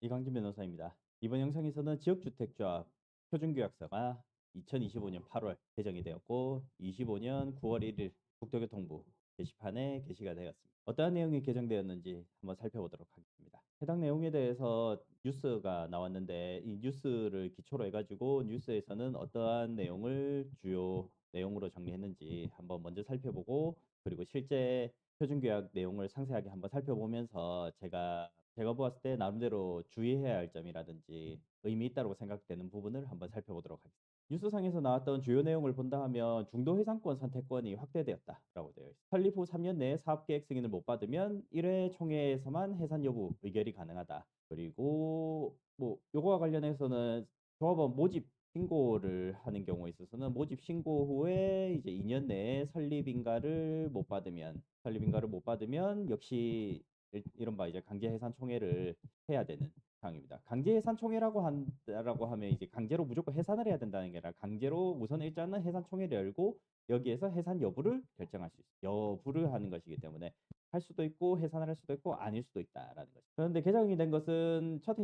이강진 변호사입니다. 이번 영상에서는 지역주택조합 표준규약서가 2025년 8월 개정이 되었고 25년 9월 1일 국토교통부 게시판에 게시가 되었습니다. 어떠한 내용이 개정되었는지 한번 살펴보도록 하겠습니다. 해당 내용에 대해서 뉴스가 나왔는데 이 뉴스를 기초로 해가지고 뉴스에서는 어떠한 내용을 주요 내용으로 정리했는지 한번 먼저 살펴보고 그리고 실제 표준규약 내용을 상세하게 한번 살펴보면서 제가 제가 보았을 때 나름대로 주의해야 할 점이라든지 의미 있다고 생각되는 부분을 한번 살펴보도록 하겠습니다. 뉴스상에서 나왔던 주요 내용을 본다 하면 중도 해상권 선택권이 확대되었다라고 되어 있습니다. 설립 후 3년 내에 사업계획 승인을 못 받으면 1회 총회에서만 해산 여부 의결이 가능하다. 그리고 뭐 요거와 관련해서는 조합원 모집 신고를 하는 경우에 있어서는 모집 신고 후에 이제 2년 내에 설립인가를 못 받으면 설립인가를 못 받으면 역시 일- 이른바 이제 강제 해산 총회를 해야 되는 상황입니다. 강제 해산 총회라고 한다라고 하면 이제 강제로 무조건 해산을 해야 된다는 게 아니라 강제로 우선 일단은 해산 총회를 열고 여기에서 해산 여부를 결정할 수 있어요. 여부를 하는 것이기 때문에 할 수도 있고 해산을 할 수도 있고 아닐 수도 있다라는 거죠. 그런데 개정이 된 것은 첫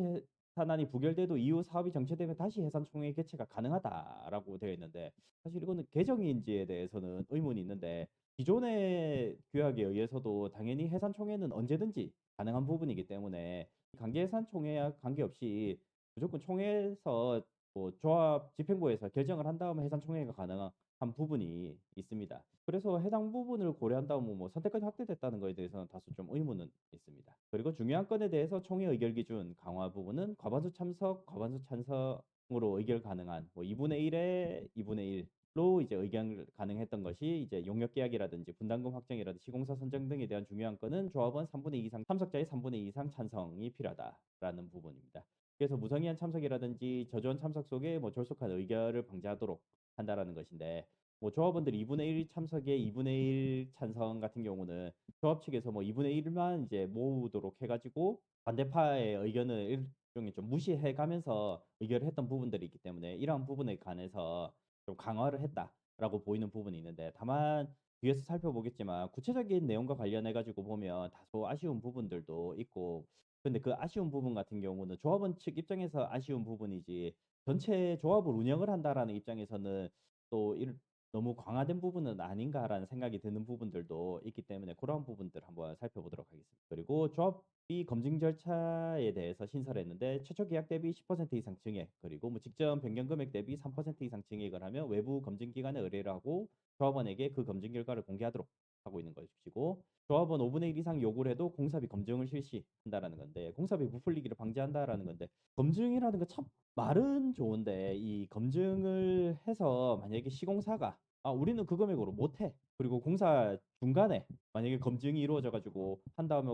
해산안이 부결돼도 이후 사업이 정체되면 다시 해산 총회 개최가 가능하다라고 되어 있는데 사실 이거는 개정인지에 대해서는 의문이 있는데 기존의 규약에 의해서도 당연히 해산 총회는 언제든지 가능한 부분이기 때문에 강제 해산 총회와 관계없이 무조건 총회에서 뭐 조합 집행부에서 결정을 한 다음에 해산 총회가 가능한 부분이 있습니다. 그래서 해당 부분을 고려한다면 뭐 선택권이 확대됐다는 것에 대해서는 다소 좀 의문은 있습니다. 그리고 중요한 건에 대해서 총회 의결 기준 강화 부분은 과반수 참석, 과반수 찬성으로 의결 가능한 뭐 2분의 1에 2분의 1 로 이제 의견 가능했던 것이 이제 용역 계약이라든지 분담금 확정이라든지 시공사 선정 등에 대한 중요한 건은 조합원 3분의 2 이상 참석자의 3분의 2 이상 찬성이 필요하다라는 부분입니다. 그래서 무성의한 참석이라든지 저조한 참석 속에 뭐 졸속한 의결을 방지하도록 한다라는 것인데 뭐 조합원들이 2분의 1 참석에 2분의 1 찬성 같은 경우는 조합 측에서 뭐 2분의 1만 이제 모으도록 해가지고 반대파의 의견을 일종의 좀 무시해 가면서 의결을 했던 부분들이 있기 때문에 이러한 부분에 관해서 좀 강화를 했다라고 보이는 부분이 있는데 다만 뒤에서 살펴보겠지만 구체적인 내용과 관련해 가지고 보면 다소 아쉬운 부분들도 있고 근데 그 아쉬운 부분 같은 경우는 조합원 측 입장에서 아쉬운 부분이지 전체 조합을 운영을 한다라는 입장에서는 또 일, 너무 광화된 부분은 아닌가라는 생각이 드는 부분들도 있기 때문에 그런 부분들 한번 살펴보도록 하겠습니다. 그리고 조합 비 검증 절차에 대해서 신설을 했는데 최초 계약 대비 10% 이상 증액 그리고 뭐 직전 변경 금액 대비 3% 이상 증액을 하면 외부 검증 기관에 의뢰를 하고 조합원에게 그 검증 결과를 공개하도록 하고 있는 것이고 조합원 5분의 1 이상 요구를 해도 공사비 검증을 실시한다라는 건데 공사비 부풀리기를 방지한다라는 건데 검증이라는 거 참 말은 좋은데 이 검증을 해서 만약에 시공사가 아 우리는 그 금액으로 못해. 그리고 공사 중간에 만약에 검증이 이루어져 가지고 한 다음에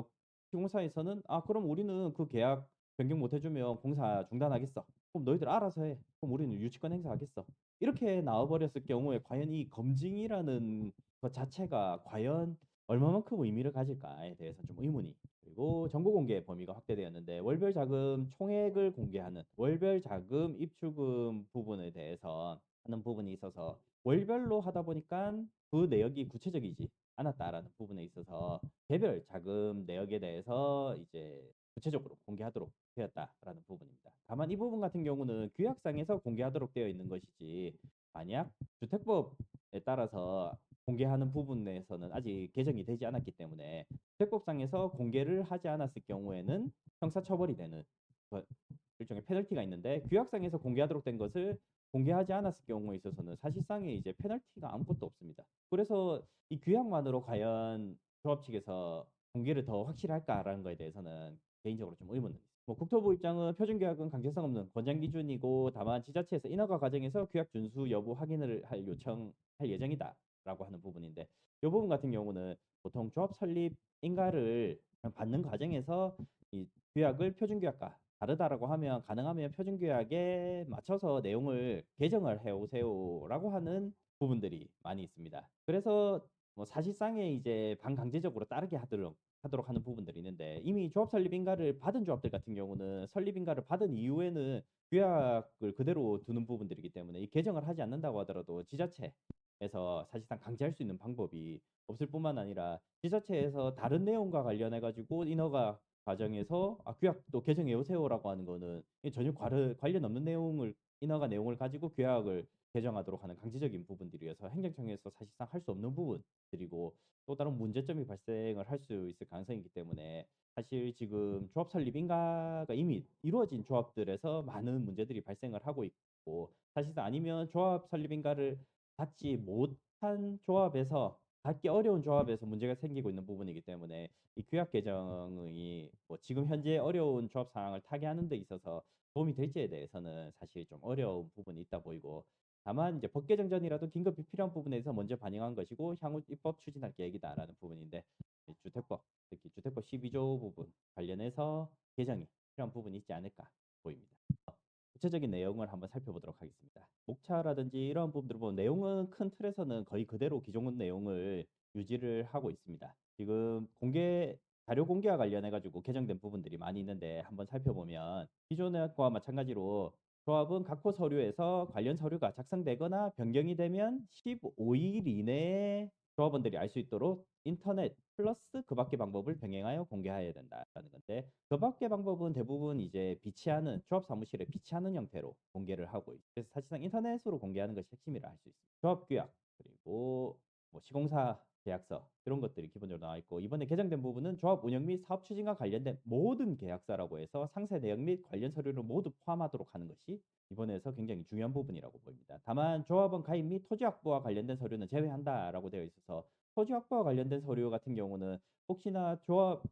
시공사에서는 아 그럼 우리는 그 계약 변경 못 해주면 공사 중단하겠어. 그럼 너희들 알아서 해. 그럼 우리는 유치권 행사하겠어. 이렇게 나와버렸을 경우에 과연 이 검증이라는 것 자체가 과연 얼마만큼 의미를 가질까에 대해서 좀 의문이 그리고 정보 공개 범위가 확대되었는데 월별 자금 총액을 공개하는 월별 자금 입출금 부분에 대해서 하는 부분이 있어서 월별로 하다 보니까 그 내역이 구체적이지 않았다라는 부분에 있어서 개별 자금 내역에 대해서 이제 구체적으로 공개하도록 되었다라는 부분입니다. 다만 이 부분 같은 경우는 규약상에서 공개하도록 되어 있는 것이지 만약 주택법에 따라서 공개하는 부분에서는 아직 개정이 되지 않았기 때문에 주택법상에서 공개를 하지 않았을 경우에는 형사처벌이 되는 그 일종의 페널티가 있는데 규약상에서 공개하도록 된 것을 공개하지 않았을 경우에 있어서는 사실상의 이제 페널티가 아무것도 없습니다. 그래서 이 규약만으로 과연 조합 측에서 공개를 더 확실할까라는 거에 대해서는 개인적으로 좀 의문은. 뭐 국토부 입장은 표준규약은 강제성 없는 권장 기준이고 다만 지자체에서 인허가 과정에서 규약 준수 여부 확인을 할 요청할 예정이다라고 하는 부분인데 이 부분 같은 경우는 보통 조합 설립 인가를 받는 과정에서 이 규약을 표준 규약과 다르다라고 하면 가능하면 표준 규약에 맞춰서 내용을 개정을 해 오세요라고 하는 부분들이 많이 있습니다. 그래서 뭐 사실상에 이제 반강제적으로 따르게 하도록 하도록 하는 부분들이 있는데 이미 조합 설립 인가를 받은 조합들 같은 경우는 설립 인가를 받은 이후에는 규약을 그대로 두는 부분들이기 때문에 이 개정을 하지 않는다고 하더라도 지자체에서 사실상 강제할 수 있는 방법이 없을 뿐만 아니라 지자체에서 다른 내용과 관련해 가지고 인허가 과정에서 아 규약도 개정해 오세요라고 하는 거는 이 전혀 관련 없는 내용을 인허가 내용을 가지고 규약을 개정하도록 하는 강제적인 부분들이어서 행정청에서 사실상 할 수 없는 부분들이고 또 다른 문제점이 발생을 할 수 있을 가능성이 있기 때문에 사실 지금 조합 설립 인가가 이미 이루어진 조합들에서 많은 문제들이 발생을 하고 있고 사실상 아니면 조합 설립 인가를 받지 못한 조합에서 받기 어려운 조합에서 문제가 생기고 있는 부분이기 때문에 이 규약 개정이 뭐 지금 현재 어려운 조합 상황을 타개하는 데 있어서 도움이 될지에 대해서는 사실 좀 어려운 부분이 있다 보이고 다만 이제 법 개정 전이라도 긴급히 필요한 부분에서 먼저 반영한 것이고 향후 입법 추진할 계획이다라는 부분인데 이 주택법 특히 주택법 12조 부분 관련해서 개정이 필요한 부분이 있지 않을까 보입니다. 구체적인 내용을 한번 살펴보도록 하겠습니다. 목차라든지 이런 부분들을 보면 내용은 큰 틀에서는 거의 그대로 기존 내용을 유지를 하고 있습니다. 지금 공개 자료 공개와 관련해 가지고 개정된 부분들이 많이 있는데 한번 살펴보면 기존의 것과 마찬가지로 조합은 각호 서류에서 관련 서류가 작성되거나 변경이 되면 15일 이내에 조합원들이 알 수 있도록 인터넷 플러스 그 밖의 방법을 병행하여 공개해야 된다라는 건데 그 밖의 방법은 대부분 이제 비치하는 조합 사무실에 비치하는 형태로 공개를 하고 있어요. 그래서 사실상 인터넷으로 공개하는 것이 핵심이라 할 수 있습니다. 조합 규약 그리고 뭐 시공사 계약서 이런 것들이 기본적으로 나와 있고 이번에 개정된 부분은 조합 운영 및 사업 추진과 관련된 모든 계약서라고 해서 상세 내용 및 관련 서류를 모두 포함하도록 하는 것이 이번에서 굉장히 중요한 부분이라고 보입니다. 다만 조합원 가입 및 토지 확보와 관련된 서류는 제외한다라고 되어 있어서 토지 확보와 관련된 서류 같은 경우는 혹시나 조합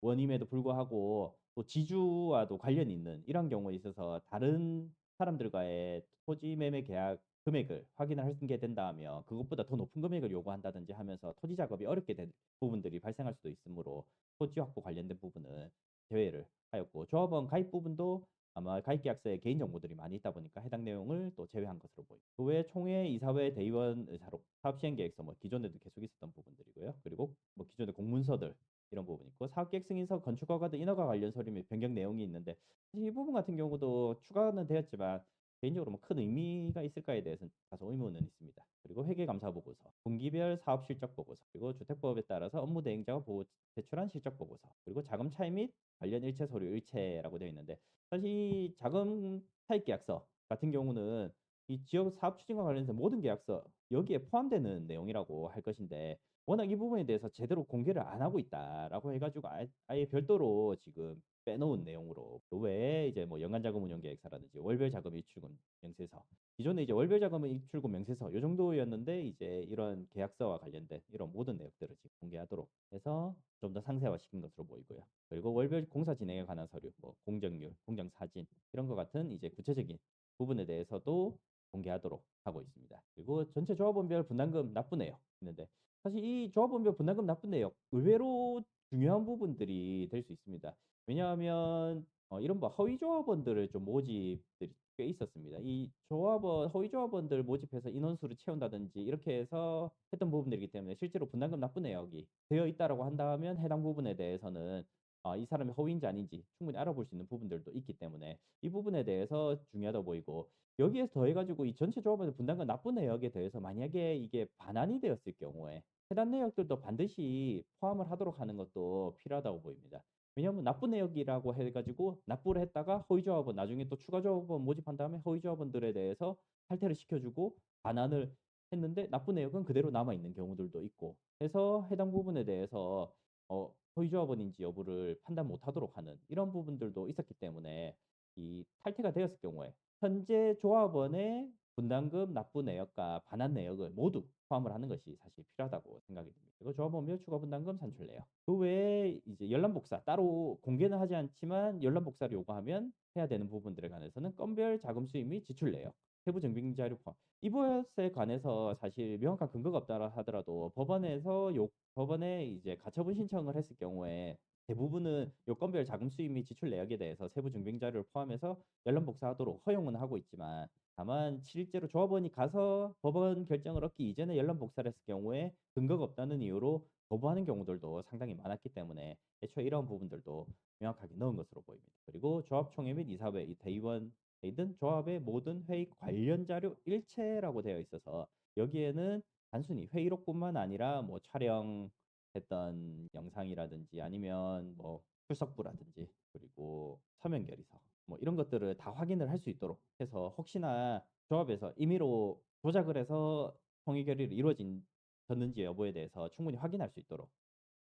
원임에도 불구하고 또 지주와도 관련이 있는 이런 경우에 있어서 다른 사람들과의 토지 매매 계약 금액을 확인을 된다면 그것보다 더 높은 금액을 요구한다든지 하면서 토지 작업이 어렵게 된 부분들이 발생할 수도 있으므로 토지 확보 관련된 부분은 제외를 하였고 조합원 가입 부분도 아마 가입 계약서에 개인 정보들이 많이 있다 보니까 해당 내용을 또 제외한 것으로 보입니다. 그 외에 총회, 이사회, 대의원 의사록, 사업 시행 계획서 뭐 기존에도 계속 있었던 부분들이고요. 그리고 뭐 기존의 공문서들 이런 부분 있고 사업계획 승인서, 건축허가 등 인허가 관련 서류 및 변경 내용이 있는데 이 부분 같은 경우도 추가는 되었지만 개인적으로 뭐 큰 의미가 있을까에 대해서는 다소 의문은 있습니다. 그리고 회계감사 보고서, 분기별 사업 실적 보고서, 그리고 주택법에 따라서 업무 대행자가 보고 제출한 실적 보고서, 그리고 자금 차입 및 관련 일체 서류 일체라고 되어 있는데 사실 자금 차입 계약서 같은 경우는 이 지역 사업 추진과 관련해서 모든 계약서 여기에 포함되는 내용이라고 할 것인데 워낙 이 부분에 대해서 제대로 공개를 안 하고 있다라고 해가지고 아예, 아예 별도로 지금 빼놓은 내용으로 그 외에 이제 뭐 연간 자금 운용 계획서라든지 월별 자금 입출금 명세서 기존에 이제 월별 자금 입출금 명세서 요 정도였는데 이제 이런 계약서와 관련된 이런 모든 내역들을 지금 공개하도록 해서 좀 더 상세화시킨 것으로 보이고요. 그리고 월별 공사 진행에 관한 서류, 뭐 공정률, 공정 사진 이런 것 같은 이제 구체적인 부분에 대해서도 공개하도록 하고 있습니다. 그리고 전체 조합원별 분담금 납부내역 있는데 사실 이 조합원별 분담금 납부 내역 의외로 중요한 부분들이 될 수 있습니다. 왜냐하면 어 이런 뭐 허위 조합원들을 좀 모집들이 꽤 있었습니다. 이 조합원 허위 조합원들 모집해서 인원수를 채운다든지 이렇게 해서 했던 부분들이기 때문에 실제로 분담금 납부 내역이 되어 있다라고 한다면 해당 부분에 대해서는 아, 이 사람이 허위인지 아닌지 충분히 알아볼 수 있는 부분들도 있기 때문에 이 부분에 대해서 중요하다 보이고 여기에서 더해가지고 이 전체 조합원의 분담금 납부 내역에 대해서 만약에 이게 반환이 되었을 경우에 해당 내역들도 반드시 포함을 하도록 하는 것도 필요하다고 보입니다. 왜냐하면 납부 내역이라고 해가지고 납부를 했다가 허위 조합원 나중에 또 추가 조합원 모집한 다음에 허위 조합원들에 대해서 탈퇴를 시켜주고 반환을 했는데 납부 내역은 그대로 남아 있는 경우들도 있고. 해서 해당 부분에 대해서 어, 허위 조합원인지 여부를 판단 못하도록 하는 이런 부분들도 있었기 때문에 이 탈퇴가 되었을 경우에 현재 조합원의 분담금 납부 내역과 반환 내역을 모두 포함을 하는 것이 사실 필요하다고 생각이 듭니다. 그리고 조합원별 추가 분담금 산출 내역. 그 외에 이제 연람 복사 따로 공개는 하지 않지만 연람 복사를 요구하면 해야 되는 부분들에 관해서는 건별 자금 수입 및 지출 내역, 세부 증빙 자료 포함. 이것에 관해서 사실 명확한 근거가 없다 하더라도 법원에서 요 법원에 이제 가처분 신청을 했을 경우에 대부분은 요건별 자금 수입 및 지출 내역에 대해서 세부 증빙 자료를 포함해서 연람 복사하도록 허용은 하고 있지만 다만 실제로 조합원이 가서 법원 결정을 얻기 이전에 연람 복사를 했을 경우에 근거가 없다는 이유로 거부하는 경우들도 상당히 많았기 때문에 애초에 이런 부분들도 명확하게 넣은 것으로 보입니다. 그리고 조합총회 및 이사회, 이 대의원 등 조합의 모든 회의 관련 자료 일체라고 되어 있어서 여기에는 단순히 회의록뿐만 아니라 뭐 촬영 했던 영상이라든지 아니면 뭐 출석부라든지 그리고 서면 결의서 뭐 이런 것들을 다 확인을 할 수 있도록 해서 혹시나 조합에서 임의로 조작을 해서 총의 결의를 이루어진 졌는지 여부에 대해서 충분히 확인할 수 있도록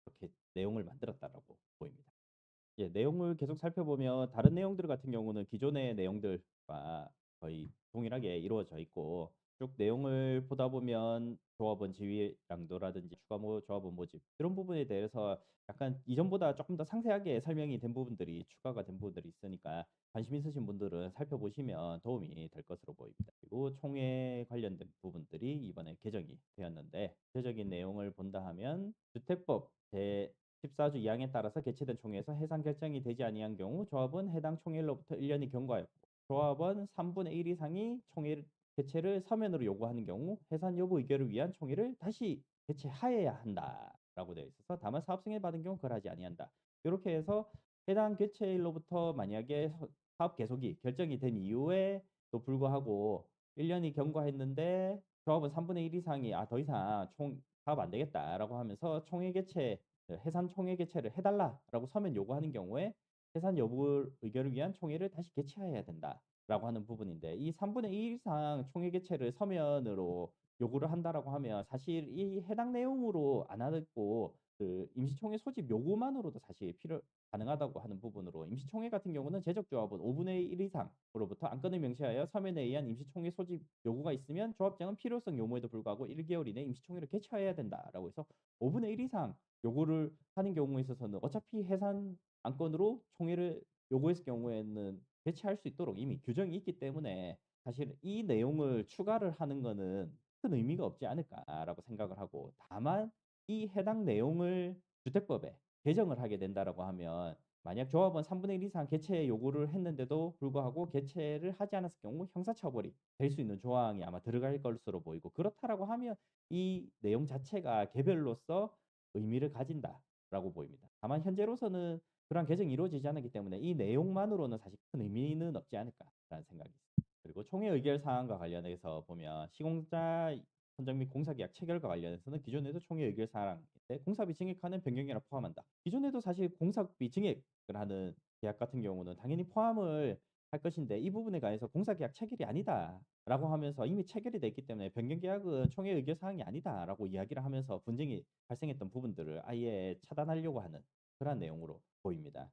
그렇게 내용을 만들었다라고 보입니다. 예, 내용을 계속 살펴보면 다른 내용들 같은 경우는 기존의 내용들과 거의 동일하게 이루어져 있고 쭉 내용을 보다 보면 조합원 지휘량도라든지 추가 모 조합원 모집 이런 부분에 대해서 약간 이전보다 조금 더 상세하게 설명이 된 부분들이 추가가 된 부분들이 있으니까 관심 있으신 분들은 살펴보시면 도움이 될 것으로 보입니다. 그리고 총회 관련된 부분들이 이번에 개정이 되었는데 구체적인 내용을 본다 하면 주택법 제 14조 2항에 따라서 개최된 총회에서 해산 결정이 되지 아니한 경우 조합은 해당 총회로부터 1년이 경과하였고 조합원 3분의 1 이상이 총회 개최를 서면으로 요구하는 경우 해산 여부 의결을 위한 총회를 다시 개최하여야 한다라고 되어 있어서 다만 사업 승인 받은 경우 그걸 하지 아니한다. 이렇게 해서 해당 개최일로부터 만약에 서- 사업 계속이 결정이 된 이후에도 불구하고 1년이 경과했는데 조합은 3분의 1 이상이 아 더 이상 총 사업 안 되겠다라고 하면서 총회 개최 해산 총회 개최를 해달라라고 서면 요구하는 경우에 해산 여부 의결을 위한 총회를 다시 개최해야 된다 라고 하는 부분인데 이 3분의 2 이상 총회 개최를 서면으로 요구를 한다라고 하면 사실 이 해당 내용으로 안 하고 그 임시총회 소집 요구만으로도 사실 필요 가능하다고 하는 부분으로 임시총회 같은 경우는 제적조합은 5분의 1 이상으로부터 안건을 명시하여 서면에 의한 임시총회 소집 요구가 있으면 조합장은 필요성 요구에도 불구하고 1개월 이내 임시총회를 개최해야 된다라고 해서 5분의 1 이상 요구를 하는 경우에 있어서는 어차피 해산 안건으로 총회를 요구했을 경우에는 개최할 수 있도록 이미 규정이 있기 때문에 사실 이 내용을 추가를 하는 거는 큰 의미가 없지 않을까라고 생각을 하고 다만 이 해당 내용을 주택법에 개정을 하게 된다라고 하면 만약 조합원 3분의 1 이상 개최 요구를 했는데도 불구하고 개최를 하지 않았을 경우 형사처벌이 될 수 있는 조항이 아마 들어갈 것으로 보이고 그렇다라고 하면 이 내용 자체가 개별로서 의미를 가진다라고 보입니다. 다만 현재로서는 그러한 개정이 이루어지지 않았기 때문에 이 내용만으로는 사실 큰 의미는 없지 않을까라는 생각이 있습니다. 그리고 총회 의결 사항과 관련해서 보면 시공자 선정 및 공사계약 체결과 관련해서는 기존에도 총회 의결 사항인데 공사비 증액하는 변경이라 포함한다. 기존에도 사실 공사비 증액을 하는 계약 같은 경우는 당연히 포함을 할 것인데 이 부분에 관해서 공사계약 체결이 아니다라고 하면서 이미 체결이 됐기 때문에 변경 계약은 총회 의결 사항이 아니다라고 이야기를 하면서 분쟁이 발생했던 부분들을 아예 차단하려고 하는 그런 내용으로 보입니다.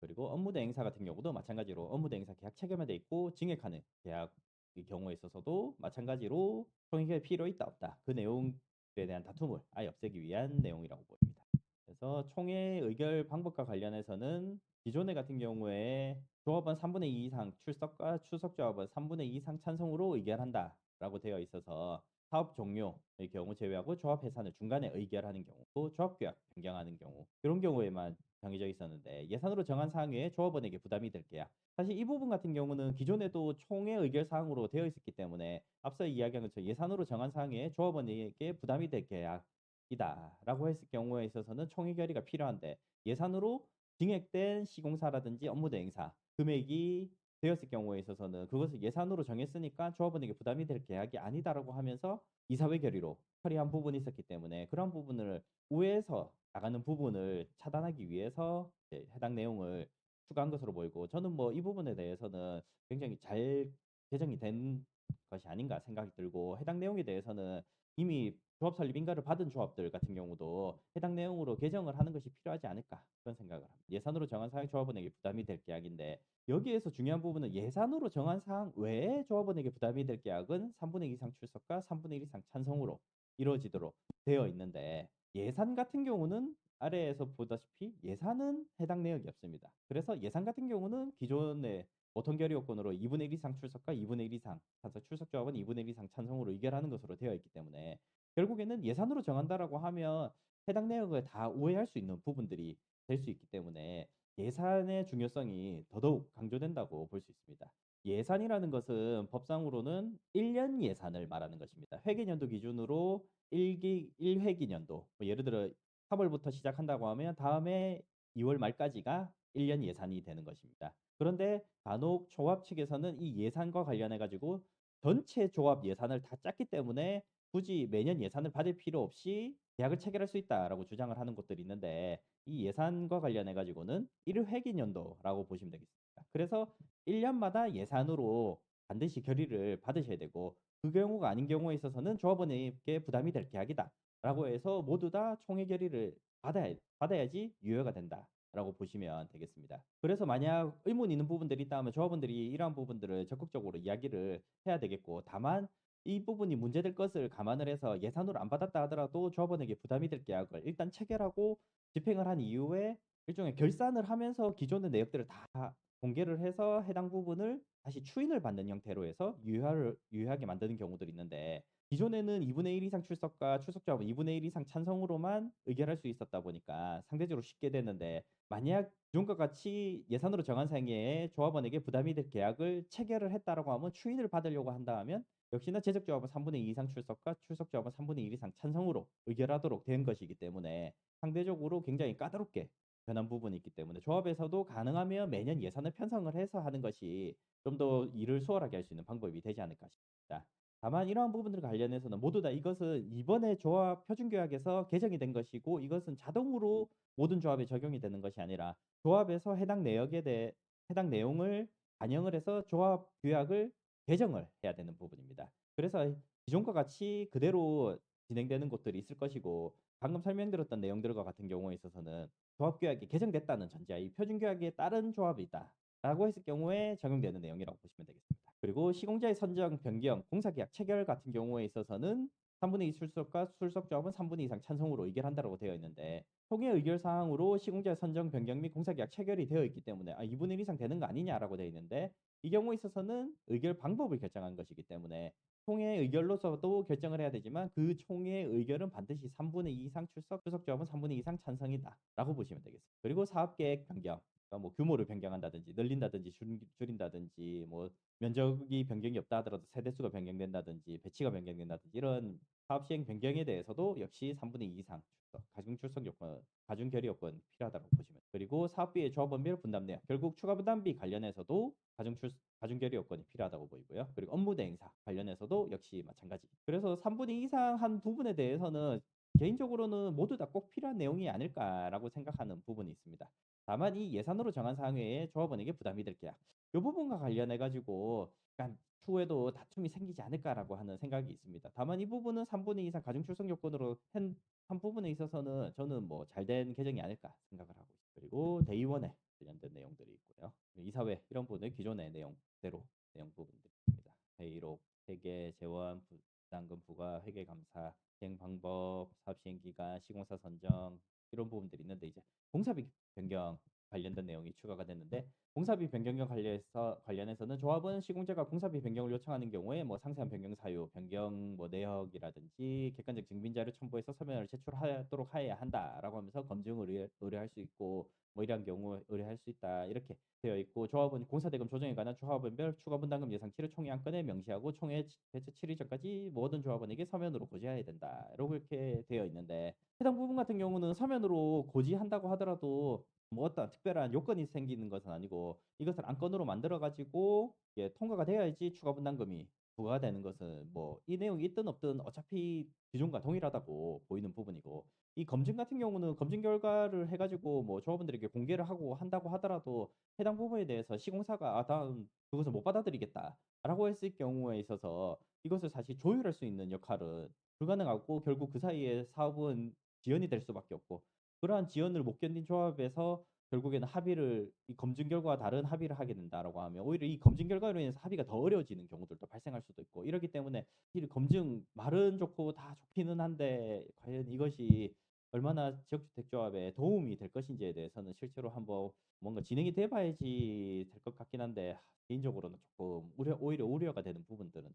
그리고 업무대 행사 같은 경우도 마찬가지로 업무대 행사 계약 체결만 돼 있고 증액하는 계약의 경우에 있어서도 마찬가지로 총회가 필요 있다 없다 그 내용에 대한 다툼을 아예 없애기 위한 내용이라고 보입니다. 그래서 총회 의결 방법과 관련해서는 기존에 같은 경우에 조합원 3분의 2 이상 출석과 출석 조합원 3분의 2 이상 찬성으로 의결한다라고 되어 있어서 사업 종료의 경우 제외하고 조합 해산을 중간에 의결하는 경우 또 조합 계약 변경하는 경우 이런 경우에만 정해져 있었는데 예산으로 정한 사항 외에 조합원에게 부담이 될 계약 사실 이 부분 같은 경우는 기존에도 총회 의결 사항으로 되어 있었기 때문에 앞서 이야기한 것처럼 예산으로 정한 사항 외에 조합원에게 부담이 될 계약이다라고 했을 경우에 있어서는 총회 결의가 필요한데 예산으로 증액된 시공사라든지 업무대 행사 금액이 되었을 경우에 있어서는 그것을 예산으로 정했으니까 조합원에게 부담이 될 계약이 아니다라고 하면서 이사회 결의로 처리한 부분이 있었기 때문에 그런 부분을 우회해서 나가는 부분을 차단하기 위해서 해당 내용을 추가한 것으로 보이고 저는 뭐 이 부분에 대해서는 굉장히 잘 개정이 된 것이 아닌가 생각이 들고 해당 내용에 대해서는 이미 조합 설립 인가를 받은 조합들 같은 경우도 해당 내용으로 개정을 하는 것이 필요하지 않을까 그런 생각을 합니다. 예산으로 정한 사항 조합원에게 부담이 될 계약인데 여기에서 중요한 부분은 예산으로 정한 사항 외에 조합원에게 부담이 될 계약은 3분의 2 이상 출석과 3분의 1 이상 찬성으로 이루어지도록 되어 있는데 예산 같은 경우는 아래에서 보다시피 예산은 해당 내역이 없습니다. 그래서 예산 같은 경우는 기존의 보통 결의 요건으로 2분의 1 이상 출석과 2분의 1 이상 찬성 출석 조합은 2분의 1 이상 찬성으로 의결하는 것으로 되어 있기 때문에 결국에는 예산으로 정한다라고 하면 해당 내역을 다 오해할 수 있는 부분들이 될 수 있기 때문에 예산의 중요성이 더더욱 강조된다고 볼 수 있습니다. 예산이라는 것은 법상으로는 1년 예산을 말하는 것입니다. 회계년도 기준으로 1기 1회기 년도 뭐 예를 들어 3월부터 시작한다고 하면 다음해 2월 말까지가 1년 예산이 되는 것입니다. 그런데 간혹 조합 측에서는 이 예산과 관련해 가지고 전체 조합 예산을 다 짰기 때문에 굳이 매년 예산을 받을 필요 없이 계약을 체결할 수 있다라고 주장을 하는 곳들이 있는데 이 예산과 관련해 가지고는 1회기 연도라고 보시면 되겠습니다. 그래서 1년마다 예산으로 반드시 결의를 받으셔야 되고 그 경우가 아닌 경우에 있어서는 조합원에게 부담이 될 계약이다라고 해서 모두 다 총회 결의를 받아야 받아야지 유효가 된다 라고 보시면 되겠습니다. 그래서 만약 의문 있는 부분들이 있다면 조합원들이 이러한 부분들을 적극적으로 이야기를 해야 되겠고 다만 이 부분이 문제될 것을 감안을 해서 예산으로 안 받았다 하더라도 조합원에게 부담이 될 계약을 일단 체결하고 집행을 한 이후에 일종의 결산을 하면서 기존의 내역들을 다 공개를 해서 해당 부분을 다시 추인을 받는 형태로 해서 유효를 유효하게 만드는 경우들이 있는데 기존에는 2분의 1 이상 출석과 출석 조합은 2분의 1 이상 찬성으로만 의결할 수 있었다 보니까 상대적으로 쉽게 됐는데 만약 기존과 같이 예산으로 정한 상에 조합원에게 부담이 될 계약을 체결을 했다라고 하면 추인을 받으려고 한다 하면 역시나 제적 조합은 3분의 2 이상 출석과 출석 조합은 3분의 1 이상 찬성으로 의결하도록 된 것이기 때문에 상대적으로 굉장히 까다롭게 변한 부분이 있기 때문에 조합에서도 가능하면 매년 예산을 편성을 해서 하는 것이 좀 더 일을 수월하게 할 수 있는 방법이 되지 않을까 싶습니다. 다만 이러한 부분들 관련해서는 모두 다 이것은 이번에 조합 표준규약에서 개정이 된 것이고 이것은 자동으로 모든 조합에 적용이 되는 것이 아니라 조합에서 해당 내역에 대해 해당 내용을 반영을 해서 조합 규약을 개정을 해야 되는 부분입니다. 그래서 기존과 같이 그대로 진행되는 곳들이 있을 것이고 방금 설명드렸던 내용들과 같은 경우에 있어서는 조합 규약이 개정됐다는 전제하 이 표준 규약에 따른 조합이 있다라고 했을 경우에 적용되는 내용이라고 보시면 되겠습니다. 그리고 시공자의 선정, 변경, 공사계약 체결 같은 경우에 있어서는 3분의 2 출석과 출석 조합은 3분의 2 이상 찬성으로 의결한다라고 되어 있는데 총회 의결 사항으로 시공자의 선정, 변경 및 공사계약 체결이 되어 있기 때문에 아 2분의 1 이상 되는 거 아니냐라고 되어 있는데 이 경우에 있어서는 의결 방법을 결정한 것이기 때문에 총회 의결로서도 결정을 해야 되지만 그 총회 의결은 반드시 3분의 2 이상 출석, 출석 조합은 3분의 2 이상 찬성이다 라고 보시면 되겠습니다. 그리고 사업계획 변경, 그러니까 뭐 규모를 변경한다든지 늘린다든지 줄, 줄인다든지 뭐 면적이 변경이 없다 하더라도 세대수가 변경된다든지 배치가 변경된다든지 이런 사업 시행 변경에 대해서도 역시 3분의 2 이상 출석, 가중 출석 요건, 가중 결의 요건 필요하다고 보시면 그리고 사업비의 조합원별 분담 내역 결국 추가 부담비 관련해서도 가중 출 가중 결의 요건이 필요하다고 보이고요. 그리고 업무 대행사 관련해서도 역시 마찬가지. 그래서 3분의 2 이상 한 부분에 대해서는 개인적으로는 모두 다 꼭 필요한 내용이 아닐까라고 생각하는 부분이 있습니다. 다만 이 예산으로 정한 사항 외에 조합원에게 부담이 될 계약 이 부분과 관련해 가지고 약간 추후에도 다툼이 생기지 않을까라고 하는 생각이 있습니다. 다만 이 부분은 3분의 2 이상 가중 출석 요건으로 한, 한 부분에 있어서는 저는 뭐 잘 된 개정이 아닐까 생각을 하고 있습니다. 그리고 대의원에 관련된 내용들이 있고요. 이사회 이런 부분은 기존의 내용대로 내용 부분들이 있습니다. 회의록, 회계, 재원, 부담금 부과, 회계 감사, 시행 방법, 사업 시행 기간, 시공사 선정 이런 부분들이 있는데 이제 공사비 변경 관련된 내용이 추가가 됐는데 공사비 변경과 관련해서 관련해서는 조합은 시공자가 공사비 변경을 요청하는 경우에 뭐 상세한 변경 사유, 변경 뭐 내역이라든지 객관적 증빙자를 첨부해서 서면을 제출하도록 해야 한다라고 하면서 검증을 의뢰, 의뢰할 수 있고 뭐 이러한 경우 의뢰할 수 있다 이렇게 되어 있고 조합은 공사 대금 조정에 관한 조합원별 추가 분담금 예상치를 총회 안건에 명시하고 총회 개최 7일 전까지 모든 조합원에게 서면으로 고지해야 된다 이렇게 되어 있는데 해당 부분 같은 경우는 서면으로 고지한다고 하더라도 뭐 어떤 특별한 요건이 생기는 것은 아니고 이것을 안건으로 만들어 가지고 예, 통과가 돼야지 추가 분담금이 부과가 되는 것은 뭐 이 내용이 있든 없든 어차피 기존과 동일하다고 보이는 부분이고 이 검증 같은 경우는 검증 결과를 해가지고 뭐 조합원들에게 공개를 하고 한다고 하더라도 해당 부분에 대해서 시공사가 아 다음 그것을 못 받아들이겠다라고 했을 경우에 있어서 이것을 사실 조율할 수 있는 역할은 불가능하고 결국 그 사이에 사업은 지연이 될 수밖에 없고 그러한 지연을 못 견딘 조합에서 결국에는 합의를 이 검증 결과와 다른 합의를 하게 된다라고 하면 오히려 이 검증 결과로 인해서 합의가 더 어려워지는 경우들도 발생할 수도 있고 이렇기 때문에 이 검증 말은 좋고 다 좋기는 한데 과연 이것이 얼마나 지역주택조합에 도움이 될 것인지에 대해서는 실제로 한번 뭔가 진행이 돼 봐야지 될 것 같긴 한데 개인적으로는 조금 우려 오히려 우려가 되는 부분들은 좀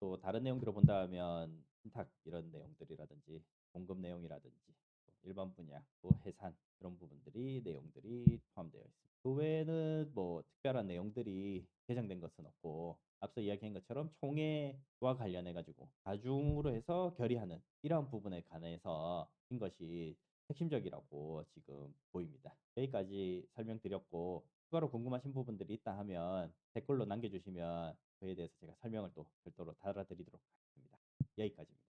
또 다른 내용들을 본다면 신탁 이런 내용들이라든지 공급 내용이라든지 일반 분야, 또 해산 그런 부분들이 내용들이 포함되어 있습니다. 그 외에는 뭐 특별한 내용들이 개정된 것은 없고 앞서 이야기한 것처럼 총회와 관련해 가지고 가중으로 해서 결의하는 이러한 부분에 관해서 인 것이 핵심적이라고 지금 보입니다. 여기까지 설명드렸고 추가로 궁금하신 부분들이 있다 하면 댓글로 남겨주시면 그에 대해서 제가 설명을 또 별도로 달아드리도록 하겠습니다. 여기까지입니다.